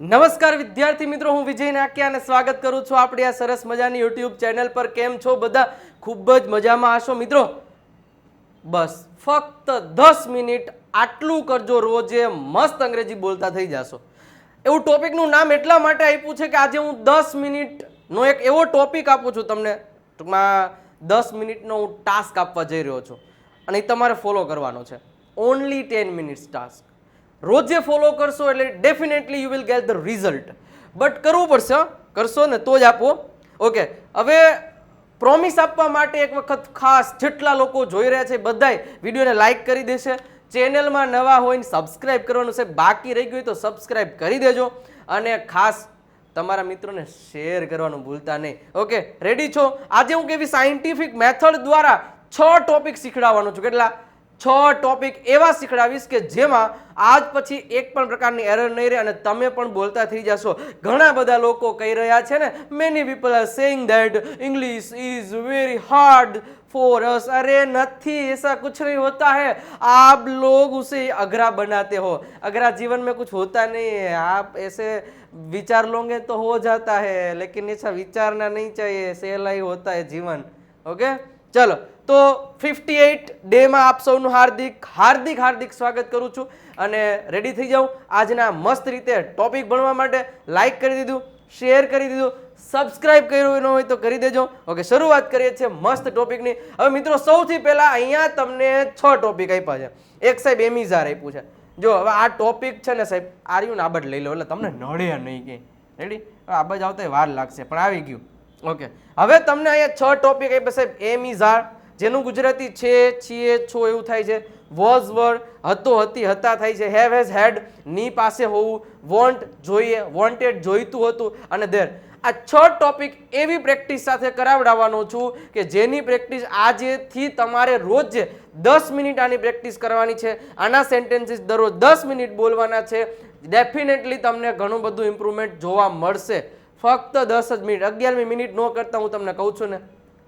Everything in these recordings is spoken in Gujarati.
નમસ્કાર વિદ્યાર્થી મિત્રો, હું વિજય નાક્યા અને સ્વાગત કરું છું આપણી આ સરસ મજાની યુટ્યુબ ચેનલ પર. કેમ છો બધા? ખૂબ જ મજામાં હશો મિત્રો? બસ, ફક્ત દસ મિનિટ આટલું કરજો, રોજે મસ્ત અંગ્રેજી બોલતા થઈ જશો. એવું ટોપિકનું નામ એટલા માટે આપ્યું છે કે આજે હું દસ મિનિટનો એક એવો ટોપિક આપું છું તમને. ટૂંકમાં દસ મિનિટનો હું ટાસ્ક આપવા જઈ રહ્યો છું અને એ તમારે ફોલો કરવાનો છે. Only ten minutes task. રોજે ફોલો કરશો એટલે definitely you will get the result but કરવું પડશે? કરશો ને તો જ આપો. ઓકે હવે પ્રોમિસ આપવા માટે એક વખત ખાસ જેટલા લોકો જોઈ રહ્યા છે બધાય વિડીયોને લાઈક કરી દેશે. ચેનલમાં નવા હોય ને સબસ્ક્રાઈબ કરવાનું છે, બાકી રહી ગયું તો સબસ્ક્રાઈબ કરી દેજો. અને ખાસ તમારા મિત્રોને શેર કરવાનું ભૂલતા નહીં. ઓકે રેડી છો? આજે હું કેવી સાયન્ટિફિક મેથડ દ્વારા છ ટોપિક શીખડાવવાનો છું. કેટલા? છ ટોપિક એવા શીખડાવીશ કે જેમાં આજ પછી એક પણ પ્રકારની એરર નહીં રહે અને તમે પણ બોલતા થઈ જશો ઘણા બધા લોકો કહી રહ્યા છે ને many people are saying that English is very hard for us अरे નથી ऐसा कुछ नहीं होता है आप लोग उसे अगरा बनाते हो अगरा जीवन में कुछ होता नहीं है आप ऐसे विचार लोगे तो हो जाता है लेकिन ऐसा विचारना नहीं चाहिए सहला ही होता है जीवन ઓકે ચલો તો ફિફ્ટી એઇટ ડેમાં આપ સૌનું હાર્દિક હાર્દિક હાર્દિક સ્વાગત કરું છું અને રેડી થઈ જાઉં. આજના મસ્ત રીતે ટોપિક ભણવા માટે લાઇક કરી દીધું શેર કરી દીધું સબસ્ક્રાઇબ કર્યું ન હોય તો કરી દેજો. ઓકે, શરૂઆત કરીએ છીએ મસ્ત ટોપિકની હવે મિત્રો, સૌથી પહેલાં અહીંયા તમને છ ટોપિક આપ્યા છે. એક સાહેબ એમિઝાર આપ્યું છે. જો, હવે આ ટોપિક છે ને સાહેબ આર્યું આબડ લઈ લો, એટલે તમને નડે નહીં કે રેડી આબજ આવતા વાર લાગશે, પણ આવી ગયું. ઓકે, હવે તમને અહીંયા છ ટોપિક આપ્યા સાહેબ એમ ઇઝ આર જેનું ગુજરાતી છે, છીએ, છો એવું થાય છે. વોઝ વર્ડ હતો, હતી, હતા થાય છે. હેવ હેઝ હેડની પાસે હોવું વોન્ટ જોઈએ વોન્ટેડ જોઈતું હતું, અને ધેર આ છ ટોપિક એવી પ્રેક્ટિસ સાથે કરાવડાવવાનો છું કે જેની પ્રેક્ટિસ આજેથી તમારે રોજ દસ મિનિટ આની પ્રેક્ટિસ કરવાની છે. આના સેન્ટેન્સીસ દરરોજ દસ મિનિટ બોલવાના છે. ડેફિનેટલી તમને ઘણું બધું ઇમ્પ્રુવમેન્ટ જોવા મળશે. ફક્ત દસ જ મિનિટ, અગિયારમી મિનિટ ન કરતા હું તમને કહું છું ને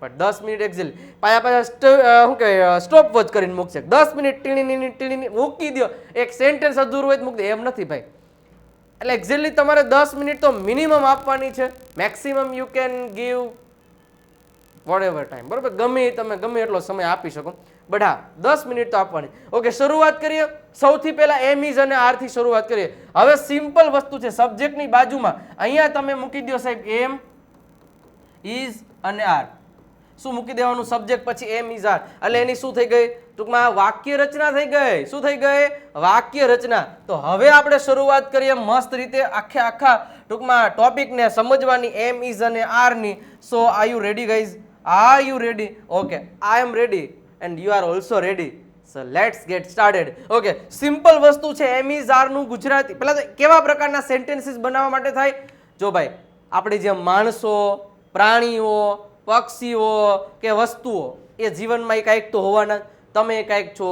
પણ દસ મિનિટ એક્ઝેલ પાયા પાયા શું કહેવાય સ્ટોપ વોચ કરીને મૂકશે. દસ મિનિટ ટીણી ટીણી મૂકી દો એક સેન્ટેન્સ અધૂરું હોય મૂકી દે. એમ નથી ભાઈ. એટલે એક્ઝેક્ટલી તમારે દસ મિનિટ તો મિનિમમ આપવાની છે. Maximum you can give whatever time બરોબર? ગમે તમે ગમે એટલો સમય આપી શકો. બટ હા, દસ મિનિટ તો આપવાની. ઓકે શરૂઆત કરીએ. સૌથી પહેલાં એમ ઇઝ અને આરથી શરૂઆત કરીએ. હવે સિમ્પલ વસ્તુ છે. સબ્જેક્ટની બાજુમાં અહીંયા તમે મૂકી દો સાહેબ. એમ ઇઝ અને આર શું મૂકી દેવાનું સબ્જેક્ટ પછી એમ ઇઝ આર એટલે એની શું થઈ ગઈ? ટૂંકમાં વાક્ય રચના થઈ ગઈ. શું થઈ ગઈ? વાક્ય રચના. તો હવે આપણે શરૂઆત કરીએ મસ્ત રીતે આખે આખા ટૂંકમાં ટોપિકને સમજવાની એમ ઇઝ અને આરની. So are you ready guys are you ready okay I am ready and you are also ready so let's get started okay simple વસ્તુ છે એમ ઇઝ આરનું ગુજરાતી. પહેલાં તો કેવા પ્રકારના સેન્ટેન્સીસ બનાવવા માટે થાય? જો ભાઈ, આપણે જેમ માણસો, પ્રાણીઓ પક્ષીઓ કે વસ્તુઓ, એ જીવનમાં એ કાંઈક તો હોવાના તમે કાંઈક છો,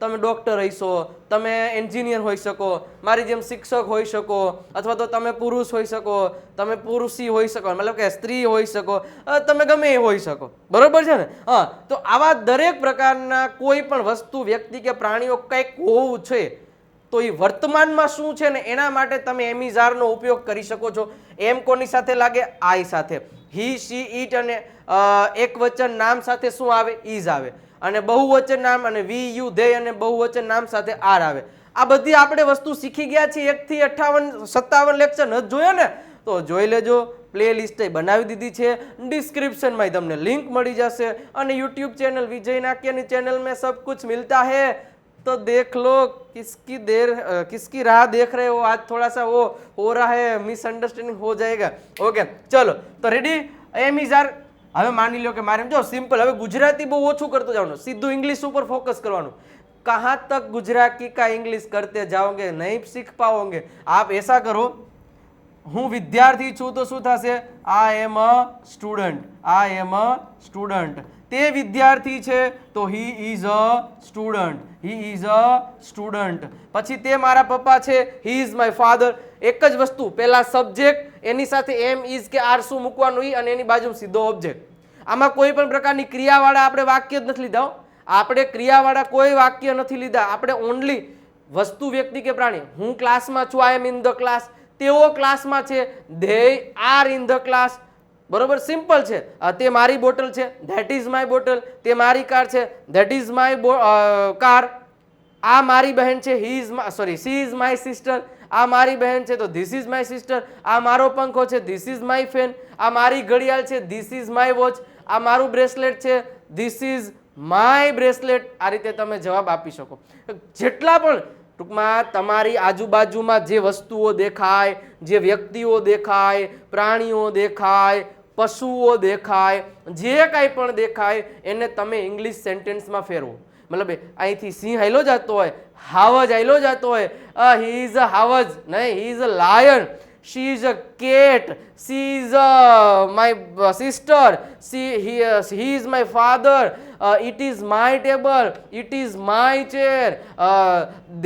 તમે ડૉક્ટર હશો તમે એન્જિનિયર હોઈ શકો, મારી જેમ શિક્ષક હોઈ શકો, અથવા તો તમે પુરુષ હોઈ શકો, તમે પુરુષી હોઈ શકો, મતલબ કે સ્ત્રી હોઈ શકો તમે ગમે એ હોઈ શકો. બરોબર છે ને? હા, તો આવા દરેક પ્રકારના કોઈ પણ વસ્તુ, વ્યક્તિ કે પ્રાણીઓ કંઈક હોવું છે તો એ વર્તમાનમાં શું છે ને એના માટે તમે એમિઝારનો ઉપયોગ કરી શકો છો. એમ કોની સાથે લાગે? આઈ સાથે. હી, શી, ઈટ અને એક વચન નામ સાથે શું આવે? ઇઝ આવે. અને બહુવચન નામ અને વી, યુ, ધે અને બહુવચન નામ સાથે આર આવે. આ બધી આપણે વસ્તુ શીખી ગયા છીએ. એકથી અઠાવન, સત્તાવન લેક્ચર નથી જોયો ને? તો જોઈ લેજો. પ્લે લિસ્ટ બનાવી દીધી છે. ડિસ્ક્રિપ્શનમાં તમને લિંક મળી જશે. અને યુટ્યુબ ચેનલ વિજય નાક્યની ચેનલ મેં સબ કુછ મિલતા હે. तो देख लो, किसकी देर किसकी राह देख रहे हो? आज थोड़ा सा वो हो रहा है मिसअंडरस्टैंडिंग हो जाएगा। ओके चलो, तो રેડી એમ ઇઝ આર હવે માની લો કે મારે એમ જો સિમ્પલ હવે ગુજરાતી બહુ ઓછું કરતો જવાનું સીધું ઇંગ્લિશ ઉપર ફોકસ કરવાનું કહા તક ગુજરાતી કા ઇંગ્લિશ કરતે જાઓગે નહીં શીખ પાઓગે આપ એસા કરો હું વિદ્યાર્થી છું તો શું થશે આ એમ અ સ્ટુડન્ટ આ એમ અ સ્ટુડન્ટ તે વિદ્યાર્થી છે, તો he is a student he is a student પછી તે મારા પપ્પા છે હી ઇઝ માય ફાધર એક જ વસ્તુ, પહેલા સબ્જેક્ટ એની સાથે એમ ઇઝ કે આર શું મૂકવાનું અને એની બાજુમાં સીધો ઓબ્જેક્ટ આમાં કોઈ પણ પ્રકારની ક્રિયાવાળા આપણે વાક્ય જ નથી લીધા આપણે ક્રિયાવાળા કોઈ વાક્ય નથી લીધા. આપણે ઓનલી વસ્તુ વ્યક્તિ કે પ્રાણી. હું ક્લાસમાં છું I am in the class તેઓ ક્લાસમાં છે they are in the class બરોબર? સિમ્પલ છે. તે મારી બોટલ છે. ધેટ ઇઝ માય બોટલ તે મારી કાર છે. That is my car. આ મારી બહેન છે. He is sorry she is my sister આ મારી બહેન છે તો ધીસ ઇઝ માય સિસ્ટર આ મારો પંખો છે. ધીસ ઇઝ માય ફેન આ મારી ઘડિયાળ છે. ધીસ ઇઝ માય વોચ આ મારું બ્રેસલેટ છે. ધીસ ઇઝ માય બ્રેસલેટ આ રીતે તમે જવાબ આપી શકો. જેટલા પણ ટૂંકમાં તમારી આજુબાજુમાં જે વસ્તુઓ દેખાય, જે વ્યક્તિઓ દેખાય, પ્રાણીઓ દેખાય પશુઓ દેખાય, જે કાંઈ પણ દેખાય, એને તમે ઇંગ્લિશ સેન્ટેન્સમાં ફેરવો. મતલબ અહીંથી સિંહ હાઈલો જતો હોય, હાવજ હાઈલો જતો હોય, અ હી ઇઝ અ હાવજ, નહીં he is a lion she is a cat she is a my sister she he is my father it is my table it is my chair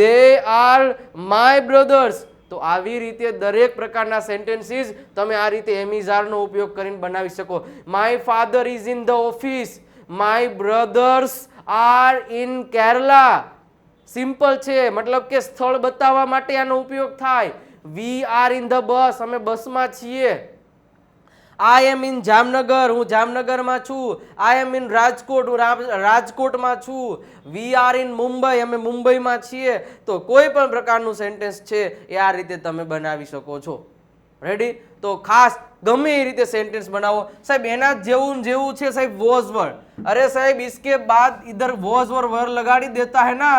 they are my brothers તો આવી રીતે દરેક પ્રકારના સેન્ટેન્સીસ તમે આ રીતે એમિઝારનો ઉપયોગ કરીને બનાવી શકો. My father is in the office my brothers are in Kerala simple છે. મતલબ કે સ્થળ બતાવવા માટે આનો ઉપયોગ થાય. We are in the bus અમે બસમાં છીએ. આઈ એમ ઇન જામનગર હું જામનગરમાં છું આઈ એમ ઇન રાજકોટ હું રામ- રાજકોટમાં છું વી આર ઇન મુંબઈ અમે મુંબઈમાં છીએ તો કોઈ પણ પ્રકારનું સેન્ટેન્સ છે એ આ રીતે તમે બનાવી શકો છો રેડી તો ખાસ ગમે એ રીતે સેન્ટેન્સ બનાવો સાહેબ એના જ જેવું ને જેવું છે સાહેબ વોઝ વર્ડ અરે સાહેબ इसके बाद इधर वॉज और वर लगाड़ी देता है ना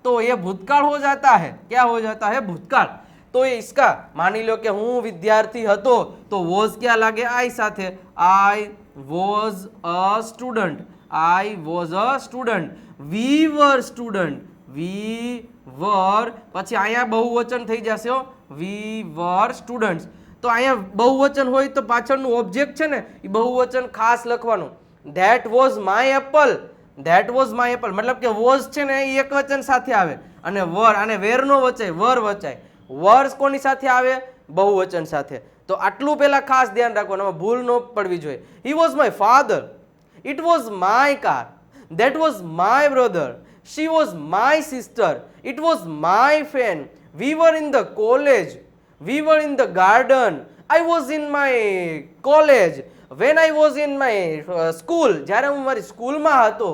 तो ये भूतकाळ हो जाता है क्या हो जाता है भूतकाळ તો એ ઇસકા માની લો કે હું વિદ્યાર્થી હતો, તો વોઝ ક્યાં લાગે? આઈ સાથે. I was a student. I was a student. We were student. We were. પછી અહીંયા બહુવચન થઈ જશે વી વર સ્ટુડન્ટ્સ. તો અહીંયા બહુવચન હોય તો પાછળનું ઓબ્જેક્ટ છે ને, એ બહુવચન ખાસ લખવાનું. That was my apple that was my apple મતલબ કે વોઝ છે ને એ એક વચન સાથે આવે. અને વર, અને વેરનો વચાય, વર વચાય. વર્સ કોની સાથે આવે? બહુવચન સાથે. તો આટલું પહેલાં ખાસ ધ્યાન રાખવાનું, આમાં ભૂલ ન પડવી જોઈએ. He was my father it was my car that was my brother she was my sister it was my fan we were in the college we were in the garden I was in my college when I was in my school જ્યારે હું મારી સ્કૂલમાં હતો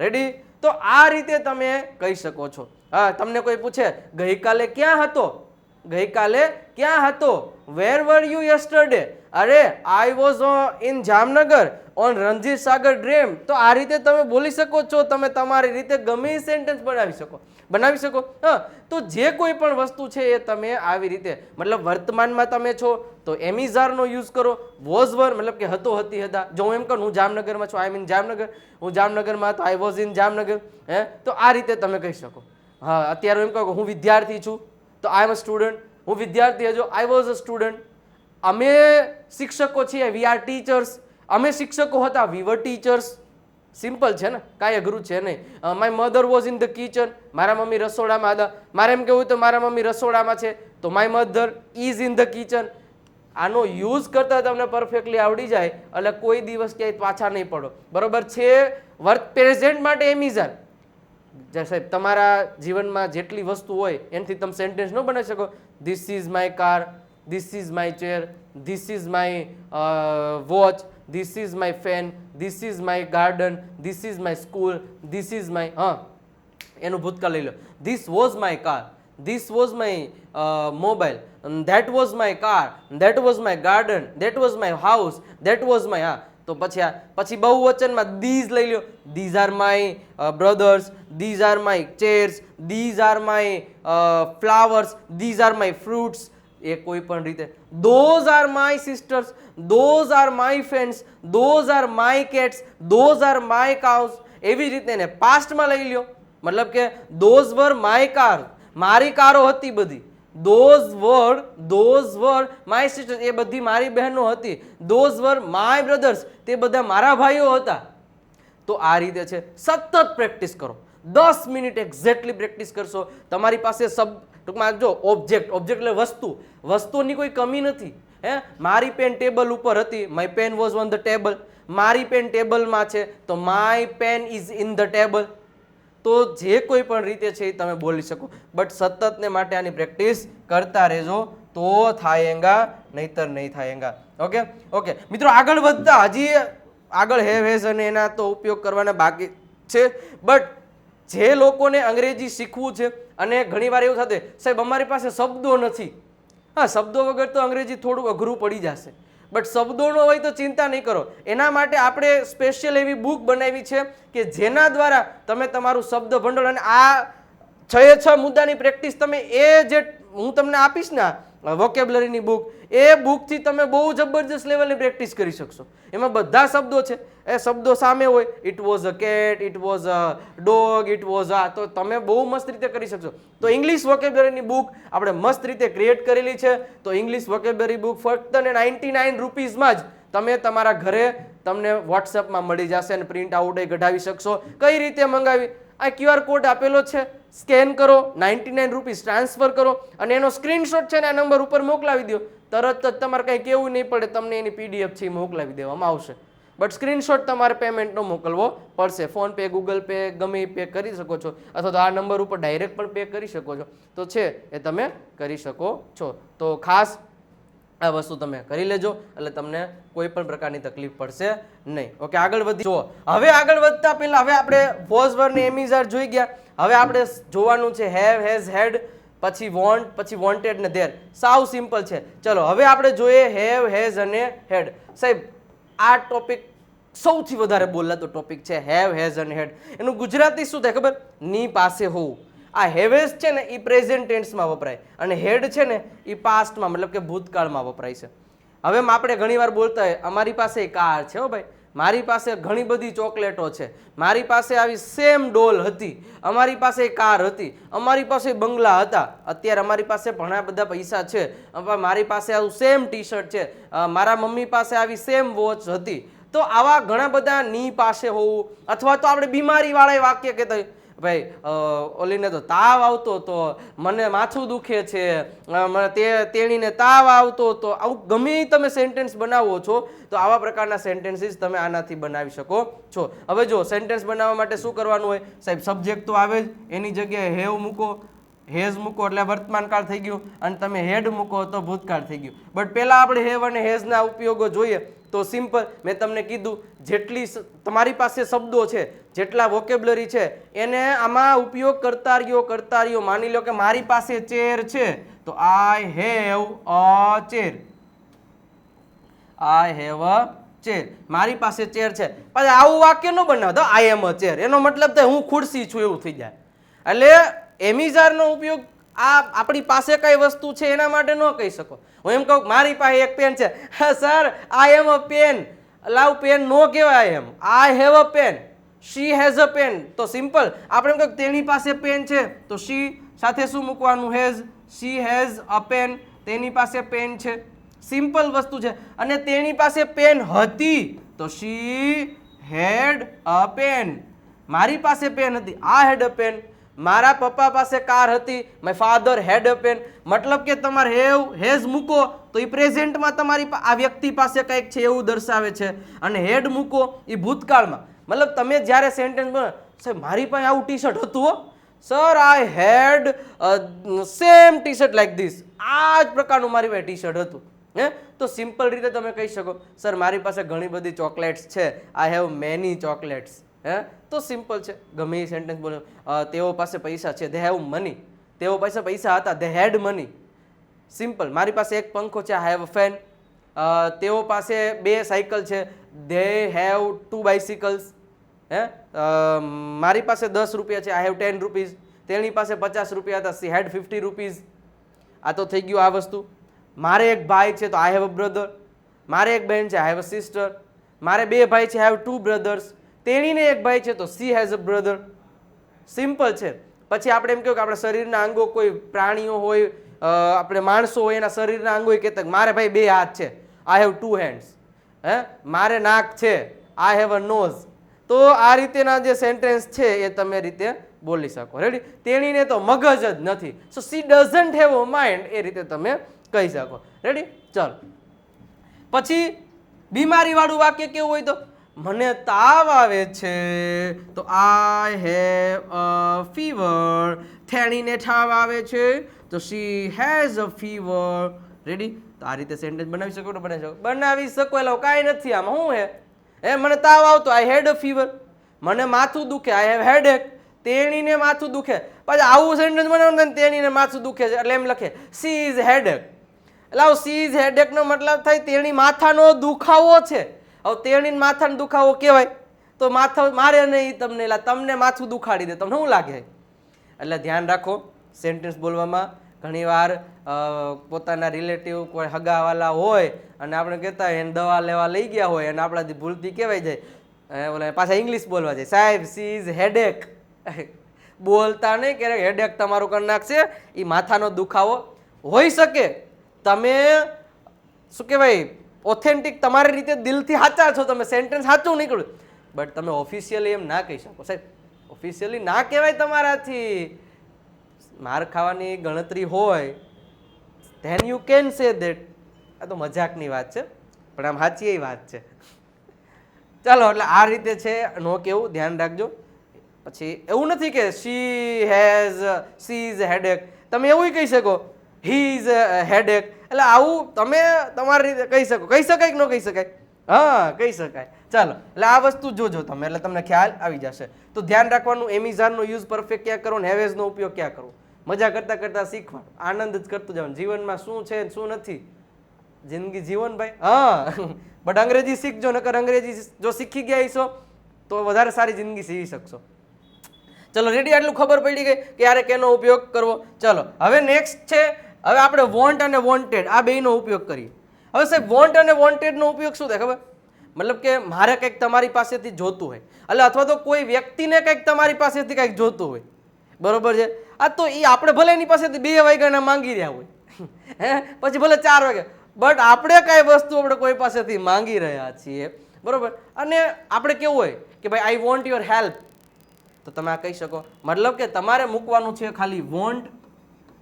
રેડી તો આ રીતે તમે કહી શકો છો. હા, તમને કોઈ પૂછે, ગઈકાલે ક્યાં હતો? ગઈકાલે ક્યાં હતો? વેર વર યુ યસ્ટરડે અરે I was in Jamnagar on Ranjit Sagar dam. તો આ રીતે તમે બોલી શકો છો, તમે તમારી રીતે ગમે એ સેન્ટેન્સ બનાવી શકો. બનાવી શકો. હા, તો જે કોઈ પણ વસ્તુ છે એ તમે આવી રીતે, મતલબ વર્તમાનમાં તમે છો, તો એમિઝારનો યુઝ કરો. વોઝ વર મતલબ કે હતો, હતી હતા જો હું એમ કહું, હું જામનગરમાં છું આઈ મીન જામનગર. હું જામનગરમાં તો આઈ વોઝ ઇન જામનગર. હે? તો આ રીતે તમે કહી શકો. હા, અત્યારે એમ કહો કે હું વિદ્યાર્થી છું. તો આઈ એમ અ સ્ટુડન્ટ હું વિદ્યાર્થી હજો આઈ વોઝ અ સ્ટુડન્ટ અમે શિક્ષકો છીએ વી આર ટીચર્સ અમે શિક્ષકો હતા વી વર ટીચર્સ સિમ્પલ છે ને? કાંઈ અઘરું છે નહીં. My mother was in the kitchen મારા મમ્મી રસોડામાં હતા. મારે એમ કહેવું તો મારા મમ્મી રસોડામાં છે. તો my mother is in the kitchen આનો યુઝ કરતા તમને પરફેક્ટલી આવડી જાય. એટલે કોઈ દિવસ ક્યાંય પાછા નહીં પડો. બરોબર છે? વર્ક પ્રેઝન્ટ માટે એમિઝાન જે સાહેબ, તમારા જીવનમાં જેટલી વસ્તુ હોય, એનાથી તમે સેન્ટેન્સ ન બનાવી શકો. This is my car this is my chair this is my watch this is my fan this is my garden this is my school this is my હા, એનું ભૂતકાળ લઈ લો. This was my car this was my mobile that was my car that was my garden that was my house that was my હા તો પછી આ, પછી બહુવચનમાં દીઝ લઈ લ્યો. These are my brothers these are my chairs these are my flowers these are my fruits એ કોઈ પણ રીતે. Those are my sisters those are my friends those are my cats those are my cows એવી રીતે એને પાસ્ટમાં લઈ લ્યો. મતલબ કે દોઝ વર માય કાર મારી કારો હતી બધી. Those var those var my sister એ બધી મારી બહેનો હતી. દોઝ વર માય બ્રધર્સ તે બધા મારા ભાઈઓ હતા. તો આ રીતે છે. સતત પ્રેક્ટિસ કરો. દસ મિનિટ એક્ઝેક્ટલી પ્રેક્ટિસ કરશો. તમારી પાસે સબ, ટૂંકમાં જો ઓબ્જેક્ટ ઓબ્જેક્ટ એટલે વસ્તુ. વસ્તુની કોઈ કમી નથી. હે? મારી પેન ટેબલ ઉપર હતી. My pen was on the table મારી પેન ટેબલમાં છે. તો my pen is in the table તો જે કોઈ પણ રીતે છે એ તમે બોલી શકો. બટ સતતને માટે આની પ્રેક્ટિસ કરતા રહેજો તો થાયેંગા નહીતર નહીં થાયેંગા ઓકે ઓકે મિત્રો આગળ વધતા હજી આગળ હેવ હેઝ અને એના તો ઉપયોગ કરવાના બાકી છે. બટ જે લોકોને અંગ્રેજી શીખવું છે અને ઘણીવાર એવું થતું સાહેબ, અમારી પાસે શબ્દો નથી. હા, શબ્દો વગર તો અંગ્રેજી થોડું અઘરું પડી જશે. બટ શબ્દોનો હોય તો ચિંતા નહીં કરો. એના માટે આપણે સ્પેશિયલ એવી બુક બનાવી છે કે જેના દ્વારા તમે તમારું શબ્દ ભંડોળ અને આ છ એ છ મુદ્દાની પ્રેક્ટિસ તમે એ જે હું તમને આપીશ ને વોકેબ્લરીની બુક એ બુકથી તમે બહુ જબરજસ્ત લેવલની પ્રેક્ટિસ કરી શકશો. એમાં બધા શબ્દો છે. એ શબ્દો સામે હોય. It was a cat it was a dog it was આ તો તમે બહુ મસ્ત રીતે કરી શકશો. તો ઇંગ્લિશ વોકેબ્લરીની બુક આપણે મસ્ત રીતે ક્રિએટ કરેલી છે. તો ઇંગ્લિશ વોકેબ્લરી બુક ફક્ત ને નાઇન્ટી નાઇન રૂપીઝમાં જ તમે તમારા ઘરે તમને વોટ્સએપમાં મળી જશે અને પ્રિન્ટ આઉટ એ કઢાવી શકશો. કઈ રીતે મંગાવી? આ ક્યુઆર કોડ આપેલો છે. સ્કેન કરો નાઇન્ટી નાઇન રૂપીસ ટ્રાન્સફર કરો અને એનો સ્ક્રીનશોટ છે ને આ નંબર ઉપર મોકલાવી દો. તરત જ તમારે કંઈ કેવું નહીં પડે, તમને એની પીડીએફ છે એ મોકલાવી દેવામાં આવશે. બટ સ્ક્રીનશોટ તમારે પેમેન્ટનો મોકલવો પડશે. ફોનપે ગૂગલ પે ગમે પે કરી શકો છો. અથવા તો આ નંબર ઉપર ડાયરેક્ટ પણ પે કરી શકો છો. તો છે એ તમે કરી શકો છો. તો ખાસ આ વસ્તુ તમે કરી લેજો, એટલે તમને કોઈ પણ પ્રકારની તકલીફ પડશે નહીં. ઓકે, આગળ વધી જો હવે આગળ વધતા પહેલા, હવે આપણે વોઝ વર ને એમિઝાર જોઈ ગયા. હવે આપણે જોવાનું છે હેવ હેઝ હેડ પછી વોન્ટ પછી વોન્ટેડ ને ધેર સાવ સિમ્પલ છે. ચલો, હવે આપણે જોઈએ હેવ હેઝ અને હેડ સાહેબ, આ ટોપિક સૌથી વધારે બોલાતો ટોપિક છે હેવ હેઝ અને હેડ એનું ગુજરાતી શું થાય ખબર? ની પાસે હોવું. આ હેવેઝ છે ને એ પ્રેઝન્ટ ટેન્સમાં વપરાય. અને હેડ છે ને એ પાસ્ટમાં મતલબ કે ભૂતકાળમાં વપરાય છે. હવે આપણે ઘણીવાર બોલતા હોય, અમારી પાસે કાર છે હો ભાઈ. મારી પાસે ઘણી બધી ચોકલેટો છે. મારી પાસે આવી સેમ ડોલ હતી. અમારી પાસે કાર હતી. અમારી પાસે બંગલા હતા. અત્યારે અમારી પાસે ઘણા બધા પૈસા છે. મારી પાસે આવું સેમ ટી શર્ટ છે મારા મમ્મી પાસે આવી સેમ વોચ હતી. તો આવા ઘણા બધા ની પાસે હોવું, અથવા તો આપણે બીમારી વાળા વાક્ય કહેતા હોય ભાઈ ઓલીને તો તાવ આવતો તો મને માથું દુખે છે તે, તેણીને તાવ આવતો તો આવું ગમે તમે સેન્ટેન્સ બનાવો છો, તો આવા પ્રકારના સેન્ટેન્સીસ તમે આનાથી બનાવી શકો છો. હવે જો સેન્ટેન્સ બનાવવા માટે શું કરવાનું હોય? સાહેબ સબ્જેક્ટ તો આવે જ, એની જગ્યાએ હેવ મૂકો હેઝ મૂકો એટલે વર્તમાન કાળ થઈ ગયું અને તમે હેડ મૂકો તો ભૂતકાળ થઈ ગયું. બટ પહેલાં આપણે હેવ અને હેઝના ઉપયોગો જોઈએ તો સિમ્પલ મેં તમને કીધું, જેટલી તમારી પાસે શબ્દો છે, જેટલા વોકેબ્લરી છે, એને આમાં ઉપયોગ કરતા રહ્યો કરતા રહ્યો માની લો કે મારી પાસે ચેર છે, તો I have a chair I have a chair મારી પાસે ચેર છે. પછી આવું વાક્ય ન બનાવતો આઈ એમ અ ચેર એનો મતલબ તો હું ખુરશી છું, એવું થઈ જાય. એટલે એમિઝારનો ઉપયોગ આ આપણી પાસે કઈ વસ્તુ છે એના માટે ન કહી શકો. હું એમ કહું મારી પાસે એક પેન છે. Sir I am a pen લાવ પેન નો કહેવાય એમ. I have a pen she has a pen તો સિમ્પલ આપણે એમ કહું તેની પાસે પેન છે. તો શી સાથે શું મૂકવાનું? Has she has a pen તેની પાસે પેન છે. સિમ્પલ વસ્તુ છે. અને તેની પાસે પેન હતી. તો શી હેડ અ પેન મારી પાસે પેન હતી. આ હેડ અ પેન મારા પપ્પા પાસે કાર હતી my father had a pen મતલબ કે તમારે હેવ, હેઝ મૂકો, તો એ પ્રેઝેન્ટમાં તમારી આ વ્યક્તિ પાસે કંઈક છે એવું દર્શાવે છે. અને હેડ મૂકો એ ભૂતકાળમાં. મતલબ તમે જ્યારે સેન્ટેન્સ બનો સાહેબ, મારી પાસે આવું ટી શર્ટ હતું sir I had same T shirt like this આ જ પ્રકારનું મારી પાસે ટી શર્ટ હતું. હે? તો સિમ્પલ રીતે તમે કહી શકો સર મારી પાસે ઘણી બધી ચોકલેટ્સ છે. આઈ હેવ મેની ચોકલેટ્સ હે? તો સિમ્પલ છે. ગમે એ સેન્ટેન્સ બોલો તેઓ પાસે પૈસા છે દે હેવ મની તેઓ પાસે પૈસા હતા દે હેડ મની સિમ્પલ મારી પાસે એક પંખો છે આઈ હેવ ફેન તેઓ પાસે બે સાયકલ છે દે હેવ ટુ બાઇસિકલ્સ હે? મારી પાસે દસ રૂપિયા છે આઈ હેવ ટેન રૂપીઝ તેની પાસે પચાસ રૂપિયા હતા સી હેડ ફિફ્ટી રૂપીઝ આ તો થઈ ગયું આ વસ્તુ. મારે એક ભાઈ છે, તો આઈ હેવ અ બ્રધર મારે એક બહેન છે આઈ હેવ અ સિસ્ટર મારે બે ભાઈ છે આઈ હેવ ટુ બ્રધર્સ તેણીને એક ભાઈ છે તો she has a brother simple છે. પછી આપણે એમ કહ્યું કે આપણા શરીરના અંગો કોઈ પ્રાણીઓ હોય આપણે માણસો હોય, એના શરીરના અંગો હોય કહેતા મારે ભાઈ બે હાથ છે. આઈ હેવ ટુ હેન્ડ્સ હે? મારે નાક છે. આઈ હેવ અ નોઝ તો આ રીતેના જે સેન્ટેન્સ છે એ તમે રીતે બોલી શકો. રેડી તેણીને તો મગજ જ નથી. So she doesn't have a mind એ રીતે તમે કહી શકો. રેડી ચાલો. પછી બીમારીવાળું વાક્ય કેવું હોય તો? મને તાવ આવે છે, તો આઈ હેવ અ ફીવર થેણીને ઠાવ આવે છે, તો she has a fever ready તો આ રીતે સેન્ટેન્સ બનાવી શકો ને બનાવી શકો બનાવી શકો એટલે કાંઈ નથી આમાં. શું હે? એ મને તાવ આવતો. આઈ હેડ અ ફીવર મને માથું દુખે. આઈ હેવ હેડેક તેણીને માથું દુખે. પછી આવું સેન્ટેન્સ બનાવવાનું તેણીને માથું દુખે છે. એટલે એમ લખે સી ઇઝ હેડેક એટલે આવું સી ઇઝ હેડેકનો મતલબ થાય તેણી માથાનો દુખાવો છે. હવે તેણીને માથાનો દુખાવો કહેવાય. તો માથા મારે નહીં તમને એટલે તમને માથું દુખાડી દે. તમને શું લાગે? એટલે ધ્યાન રાખો સેન્ટેન્સ બોલવામાં ઘણીવાર પોતાના રિલેટિવ કોઈ હગાવાલા હોય અને આપણે કહેતા હોય એને દવા લેવા લઈ ગયા હોય અને આપણાથી ભૂલથી કહેવાય જાય. ઓલા પાછા ઇંગ્લિશ બોલવા જાય. સાહેબ સી ઇઝ હેડેક બોલતા નહીં કે હેડેક તમારું કરી નાખશે. એ માથાનો દુખાવો હોઈ શકે. તમે શું કહેવાય? ઓથેન્ટિક તમારી રીતે દિલથી સાચા છો તમે સેન્ટેન્સ સાચું નીકળ્યું. બટ તમે ઓફિશિયલી એમ ના કહી શકો. સાહેબ ઓફિશિયલી ના કહેવાય તમારાથી. માર ખાવાની ગણતરી હોય then you can say that આ તો મજાકની વાત છે, પણ આમ સાચી એ વાત છે. ચાલો, એટલે આ રીતે છે, નો કેવું, ધ્યાન રાખજો. પછી એવું નથી કે she has she is headache તમે એવું કહી શકો હી ઇઝ હેડેક એટલે આવું તમે તમારી રીતે કહી શકો. કહી શકાય કે ન કહી શકાય? હા, કહી શકાય. ચાલો, એટલે આ વસ્તુ જોજો તમે, એટલે તમને ખ્યાલ આવી જશે. તો ધ્યાન રાખવાનું, એમિઝાનનો યુઝ પરફેક્ટ ક્યાં કરો ને હેવેઝનો ઉપયોગ ક્યાં કરવો મજા કરતાં કરતાં શીખવાનું, આનંદ જ કરતું જવાનું. જીવનમાં શું છે શું નથી? જિંદગી જીવન ભાઈ, હા. બટ અંગ્રેજી શીખજો, નકર અંગ્રેજી જો શીખી ગયા હશો, તો વધારે સારી જિંદગી જીવી શકશો. ચલો રેડી આટલું ખબર પડી ગઈ કે યારે કેનો ઉપયોગ કરવો? ચલો, હવે નેક્સ્ટ છે હવે આપણે વોન્ટ અને વોન્ટેડ આ બેનો ઉપયોગ કરીએ. હવે સાહેબ વોન્ટ અને વોન્ટેડનો ઉપયોગ શું થાય ખબર? મતલબ કે મારે કંઈક તમારી પાસેથી જોતું હોય. એટલે અથવા તો કોઈ વ્યક્તિને કંઈક તમારી પાસેથી કંઈક જોતું હોય. બરોબર છે? આ તો એ આપણે ભલે એની પાસેથી બે વાગ્યાના માંગી રહ્યા હોય. હે? પછી ભલે ચાર વાગે બટ આપણે કાંઈ વસ્તુ આપણે કોઈ પાસેથી માંગી રહ્યા છીએ. બરોબર? અને આપણે કેવું હોય કે ભાઈ આઈ વોન્ટ યોર હેલ્પ તો તમે આ કહી શકો. મતલબ કે તમારે મૂકવાનું છે ખાલી વોન્ટ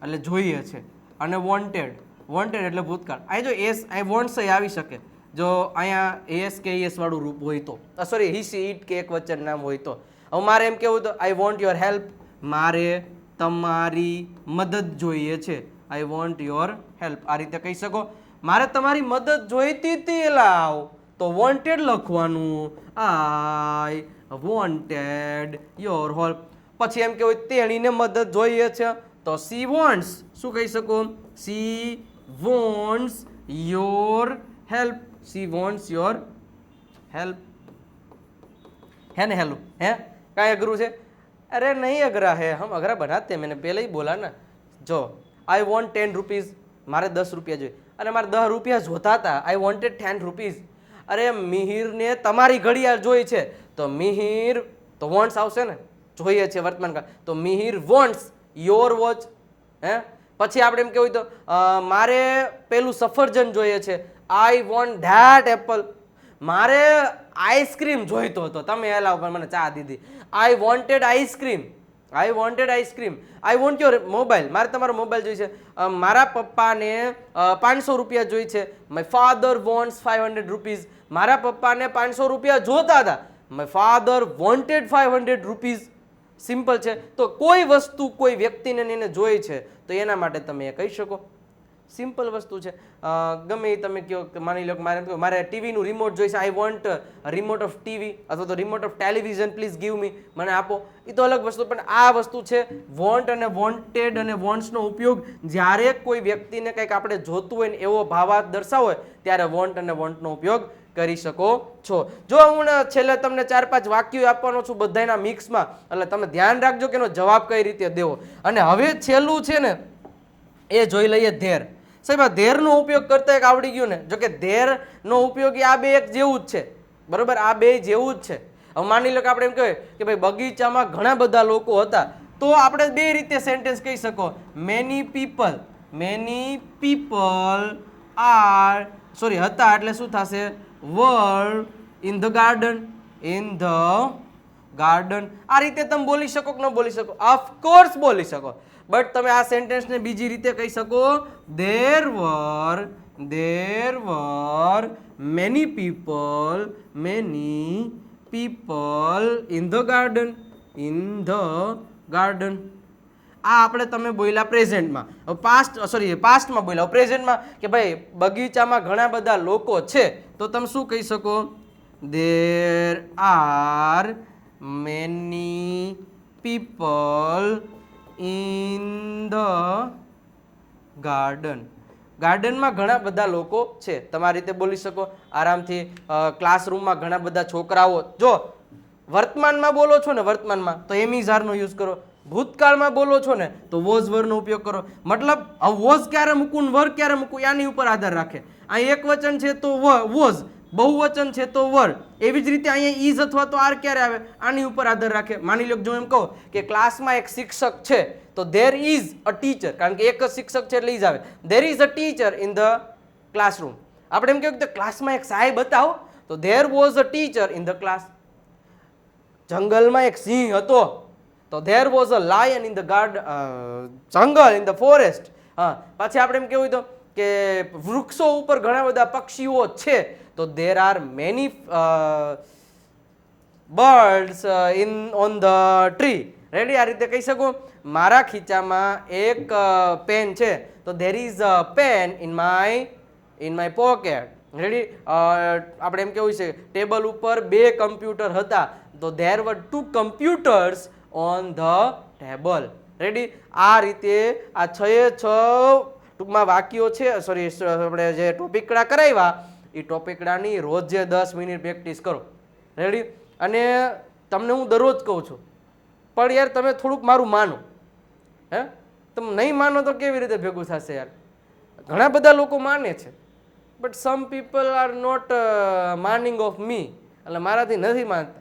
એટલે જોઈએ છે. અને વોન્ટેડ વોન્ટેડ એટલે ભૂતકાળ. અહીં જો એસ અહીં વોન્ટ્સ આવી શકે. જો અહીંયા એસ કે એસ વાળું રૂપ હોય તો. સોરી સી ઈટ કે એક વચન નામ હોય તો. હવે મારે એમ કેવું તો આઈ વોન્ટ યોર હેલ્પ મારે તમારી મદદ જોઈએ છે. આઈ વોન્ટ યોર હેલ્પ આ રીતે કહી શકો. મારે તમારી મદદ જોઈતી હતી લાવ તો વોન્ટેડ લખવાનું. આઈ વોન્ટેડ યોર હોલ્પ પછી એમ કેવું, તેણીને મદદ જોઈએ છે. તો સી વોન્ટ્સ, શું કહી શકો? She wants your help, she wants your help. હે ને હેલો? હે? કાંઈ અઘરું છે? અરે નહીં અઘરા હે, હમ અઘરા બનાતે મેં પહેલે બોલા ને જો આઈ વોન્ટ ટેન રૂપીઝ મારે દસ રૂપિયા જોઈએ. અને મારે દસ રૂપિયા જોતા હતા આઈ વોન્ટેડ ટેન રૂપીઝ અરે મિહિરને તમારી ઘડિયાળ જોઈ છે. તો મિહિર, તો વોન્ટ્સ આવશે ને? જોઈએ છે વર્તમાન કાળ. તો મિહિર વોન્ટ્સ યોર વોચ, હે? પછી આપણે એમ કેવું તો મારે પેલું સફરજન જોઈએ છે. આઈ વોન્ટ ધેટ એપલ મારે આઈસ્ક્રીમ જોઈતો હતો. તમે એલા ઉપર મને ચા દીધી. I wanted ice cream I wanted ice cream I want your mobile મારે તમારો મોબાઈલ જોઈએ છે. મારા પપ્પાને પાંચસો રૂપિયા જોઈ છે. My father wants five hundred rupees મારા પપ્પાને પાંચસો રૂપિયા જોતા હતા. My father wanted five hundred rupees simple છે. તો કોઈ વસ્તુ કોઈ વ્યક્તિને એને જોઈ છે, તો એના માટે તમે એ કહી શકો. સિમ્પલ વસ્તુ છે. ગમે એ તમે કહો માની લો મારે મારે ટીવીનું રિમોટ જોઈશે I want remote of TV અથવા તો remote of television please give me મને આપો. એ તો અલગ વસ્તુ, પણ આ વસ્તુ છે વોન્ટ અને વોન્ટેડ અને વોન્ટ્સનો ઉપયોગ જ્યારે કોઈ વ્યક્તિને કંઈક આપણે જોતું હોય ને એવો ભાવાર્થ દર્શાવો ત્યારે વોન્ટ અને વોન્ટનો ઉપયોગ કરી શકો છો. જો હું છેલ્લે તમને ચાર પાંચ વાક્યો આપવાનો છું બધાના મિક્સમાં, એટલે તમે ધ્યાન રાખજો કે એનો જવાબ કઈ રીતે દેવો. અને હવે છેલ્લું છે ને, એ જોઈ લઈએ ધેર. સાહેબ, આ ધેરનો ઉપયોગ કરતા એક આવડી ગયું ને, જો કે ધેરનો ઉપયોગ આ બે એક જેવું જ છે. બરાબર? આ બે જેવું જ છે. હવે માની લો કે આપણે એમ કહીએ કે ભાઈ બગીચામાં ઘણા બધા લોકો હતા, તો આપણે બે રીતે સેન્ટેન્સ કહી શકો. Many people many people are sorry હતા એટલે શું થશે? Were in the garden in the garden આ રીતે તમે બોલી શકો કે ન બોલી શકો? ઓફકોર્સ બોલી શકો. બટ તમે આ સેન્ટેન્સને બીજી રીતે કહી શકો there were there were many people many people in the garden in the garden. આ આપણે તમે બોલ્યા પ્રેઝન્ટમાં. પાસ્ટ સોરી પાસ્ટમાં બોલ્યા. પ્રેઝન્ટમાં કે ભાઈ, બગીચામાં ઘણા બધા લોકો છે, તો તમે શું કહી શકો? There are many people in the garden ગાર્ડનમાં ઘણા બધા લોકો છે. તમારી રીતે બોલી શકો. આરામથી ક્લાસરૂમમાં ઘણા બધા છોકરાઓ. જો, વર્તમાનમાં બોલો છો ને વર્તમાનમાં, તો એમિઝારનો યુઝ કરો. ભૂતકાળમાં બોલો છો ને, તો વોઝ વરનો ઉપયોગ કરો. મતલબ, આ વોઝ ક્યારે મૂકું વર ક્યારે મૂકું એની ઉપર આધાર રાખે. આ એક વચન છે તો વોઝ. બહુવચન છે તો વર. એવી જ રીતે અહીંયા ઇઝ અથવા તો આર ક્યારે આવે, આની ઉપર આધાર રાખે. માની લો જો એમ કહો કે ક્લાસમાં એક શિક્ષક છે, તો ધેર ઇઝ અ ટીચર. કારણ કે એક જ શિક્ષક છે એટલે ઇઝ આવે. There is a teacher in the classroom. આપણે એમ કહ્યું કે ક્લાસમાં એક સાહેબ બતાવો તો there was a teacher in the class. જંગલમાં એક સિંહ હતો તો there was a lion in the guard jungle in the forest હા, પાછી આપણે એમ કેવું તો કે વૃક્ષો ઉપર ઘણા બધા પક્ષીઓ છે. તો there are many birds in on the tree ready આ રીતે કહી શકું? મારા ખીચામાં એક પેન છે. તો there is a pen in my in my pocket ready આપણે એમ કેવું છે? ટેબલ ઉપર બે કમ્પ્યુટર હતા. તો there were two computers on the table ready આ રીતે આ છ છ ટૂંકમાં વાક્યો છે. સોરી આપણે જે ટોપિકડા કરાવ્યા એ ટોપિકડાની રોજે દસ મિનિટ પ્રેક્ટિસ કરો. રેડી અને તમને હું દરરોજ કહું છું, પણ યાર, તમે થોડુંક મારું માનો. હે? તમે નહીં માનો તો કેવી રીતે ભેગું થશે યાર? ઘણા બધા લોકો માને છે but some people are not meaning of me. એટલે મારાથી નથી માનતા.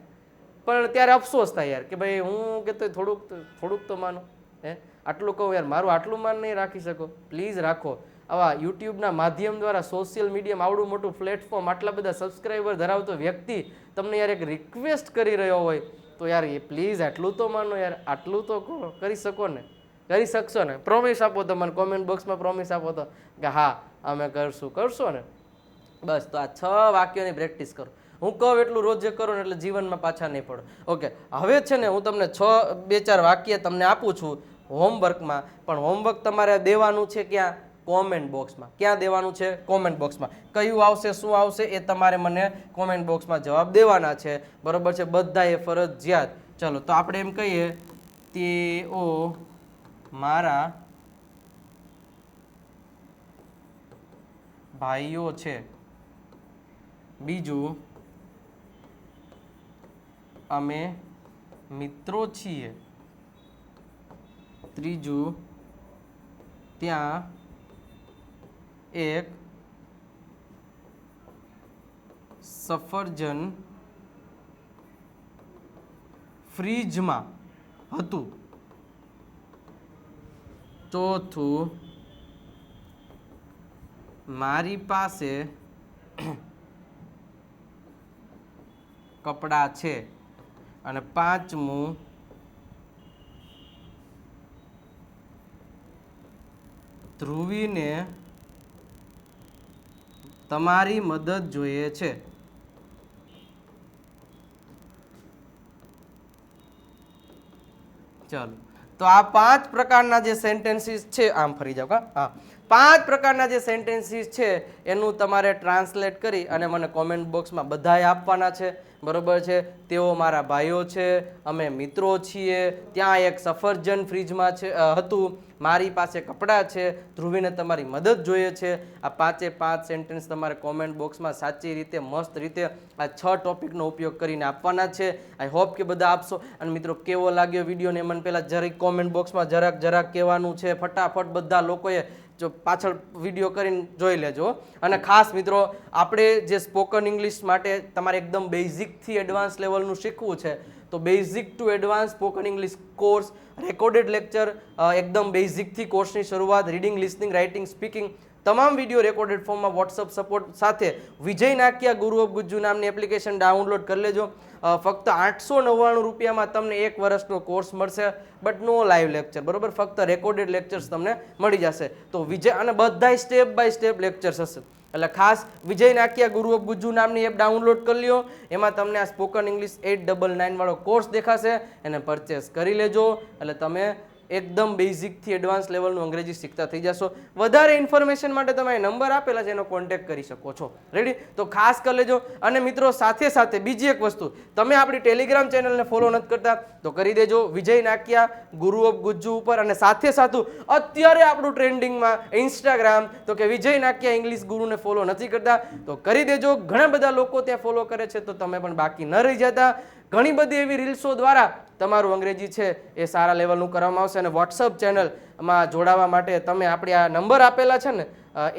પણ ત્યારે અફસોસ થાય યાર કે ભાઈ હું કે થોડુંક થોડુંક તો માનો, હે? આટલું કહું યાર, મારું આટલું માન નહીં રાખી શકો. પ્લીઝ રાખો. આવા યુટ્યુબના માધ્યમ દ્વારા સોશિયલ મીડિયામાં આવડું મોટું પ્લેટફોર્મ આટલા બધા સબસ્ક્રાઈબર ધરાવતો વ્યક્તિ તમને યાર એક રિક્વેસ્ટ કરી રહ્યો હોય, તો યાર એ પ્લીઝ આટલું તો માનો યાર, આટલું તો કરી શકો ને. કરી શકશો ને. પ્રોમિસ આપો તો મને કોમેન્ટ બોક્સમાં પ્રોમિસ આપો તો કે હા, અમે કરશું. કરશો ને? બસ, તો આ છ વાક્યોની પ્રેક્ટિસ કરો. હું કહું એટલું રોજ જે ને એટલે જીવનમાં પાછા નહીં પડો. ઓકે, હવે છે ને હું તમને છ, બે, ચાર વાક્ય તમને આપું છું હોમવર્કમાં, પણ હોમવર્ક તમારે દેવાનું છે ક્યાં? કોમેન્ટ બોક્સમાં. ક્યાં દેવાનું છે? કોમેન્ટ બોક્સમાં. કયું આવશે, શું આવશે એ તમારે મને કોમેન્ટ બોક્સમાં જવાબ દેવાના છે. બરોબર છે? બધાએ ફરજિયાત. ચલો, તો આપણે એમ કહીએ, તેઓ મારા ભાઈઓ છે. બીજું અમે મિત્રો છીએ. ત્રીજું ત્યાં એક સફરજન ફ્રીજમાં હતું. ચોથું મારી પાસે કપડાં છે. અને પાંચમું ધ્રુવીને તમારી મદદ જોઈએ છે. ચાલો. તો આ પાંચ પ્રકારના જે સેન્ટેન્સીસ છે, આમ ફરી કા? હા. પાંચ પ્રકારના જે સેન્ટેન્સીસ છે, એનું તમારે ટ્રાન્સલેટ કરી અને મને કોમેન્ટ બોક્સમાં બધાએ આપવાના છે. બરોબર છે? તેઓ મારા ભાઈઓ છે, અમે મિત્રો છીએ, ત્યાં એક સફરજન ફ્રીજમાં છે હતું. મારી પાસે કપડાં છે, ધ્રુવીને તમારી મદદ જોઈએ છે. આ પાંચે પાંચ સેન્ટેન્સ તમારે કોમેન્ટ બોક્સમાં સાચી રીતે, મસ્ત રીતે આ છ ટોપિકનો ઉપયોગ કરીને આપવાના છે. આઈ હોપ કે બધા આપશો. અને મિત્રો, કેવો લાગ્યો વિડીયોને મને પહેલાં જરાક કોમેન્ટ બોક્સમાં જરાક જરાક કહેવાનું છે. ફટાફટ બધા લોકોએ જો પાછળ વીડિયો કરીને જોઈ લેજો. અને ખાસ મિત્રો, આપણે જે સ્પોકન ઇંગ્લિશ માટે તમારે એકદમ બેઝિકથી એડવાન્સ લેવલનું શીખવું છે, તો basic to advance spoken English course recorded lecture એકદમ બેઝિકથી કોર્સની શરૂઆત રીડિંગ લિસનિંગ રાઇટિંગ સ્પીકિંગ તમામ વીડિયો રેકોર્ડેડ ફોર્મમાં વોટ્સઅપ સપોર્ટ સાથે વિજય નાકિયા ગુરુ ઓફ ગુજ્જુ નામની એપ્લિકેશન ડાઉનલોડ કરી લેજો. ફક્ત આઠસો નવ્વાણું રૂપિયામાં તમને એક વર્ષનો કોર્સ મળશે બટ નો લાઈવ લેક્ચર બરાબર? ફક્ત રેકોર્ડેડ લેક્ચર્સ તમને મળી જશે. તો વિજય અને બધાય સ્ટેપ બાય સ્ટેપ લેક્ચર્સ હશે. એટલે ખાસ વિજય નાકિયા ગુરુ ઓફ ગુજ્જુ નામની એપ ડાઉનલોડ કરી લ્યો. એમાં તમને આ spoken English at double nine વાળો કોર્સ દેખાશે. એને પરચેસ કરી લેજો. એટલે તમે એકદમ બેઝિકથી એડવાન્સ લેવલનું અંગ્રેજી શીખતા થઈ જશો. વધારે ઇન્ફોર્મેશન માટે તમે નંબર આપેલા છે, એનો કોન્ટેક્ટ કરી શકો છો. રેડી તો ખાસ કરી લેજો. અને મિત્રો, સાથે સાથે બીજી એક વસ્તુ. તમે આપણી ટેલિગ્રામ ચેનલને ફોલો નથી કરતા, તો કરી દેજો. વિજય નાકિયા, ગુરુ ઓફ ગુજ્જુ ઉપર. અને સાથે સાથું અત્યારે આપણું ટ્રેન્ડિંગમાં ઇન્સ્ટાગ્રામ તો કે વિજય નાકિયા ઇંગ્લિશ ગુરુને ફોલો નથી કરતા, તો કરી દેજો. ઘણા બધા લોકો ત્યાં ફોલો કરે છે, તો તમે પણ બાકી ન રહી જતા. ઘણી બધી એવી રીલ્સો દ્વારા તમારું અંગ્રેજી છે એ સારા લેવલનું કરવામાં આવશે અને વોટ્સઅપ ચેનલમાં જોડાવા માટે તમે આપણે આ નંબર આપેલા છે ને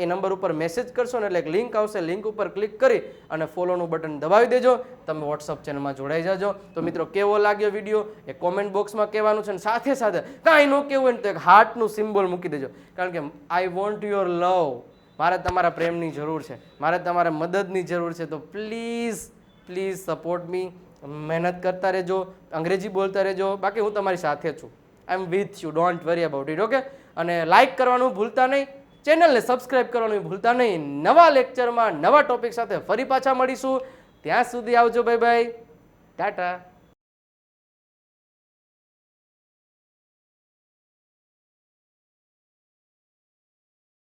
એ નંબર ઉપર મેસેજ કરશો ને એટલે એક લિંક આવશે લિંક ઉપર ક્લિક કરી અને ફોલોનું બટન દબાવી દેજો, તમે વોટ્સઅપ ચેનલમાં જોડાઈ જાજો. તો મિત્રો, કેવો લાગ્યો વીડિયો એ કોમેન્ટ બોક્સમાં કહેવાનું છે અને સાથે સાથે કાંઈ ન કહેવું હોય ને તો એક હાર્ટનું સિમ્બોલ મૂકી દેજો. કારણ કે આઈ વોન્ટ યોર લવ મારે તમારા પ્રેમની જરૂર છે. મારે તમારા મદદની જરૂર છે. તો પ્લીઝ પ્લીઝ સપોર્ટ મી મહેનત કરતા રહેજો, અંગ્રેજી બોલતા રહેજો, બાકી હું તમારી સાથે છું. I am with you don't worry about it okay અને લાઇક કરવાનું ભૂલતા નહીં ચેનલને સબસ્ક્રાઇબ કરવાનું ભૂલતા નહીં. નવા લેક્ચરમાં નવા ટોપિક સાથે ફરી પાછા મળીશું. ત્યાં સુધી આવજો બાય બાય ટાટા.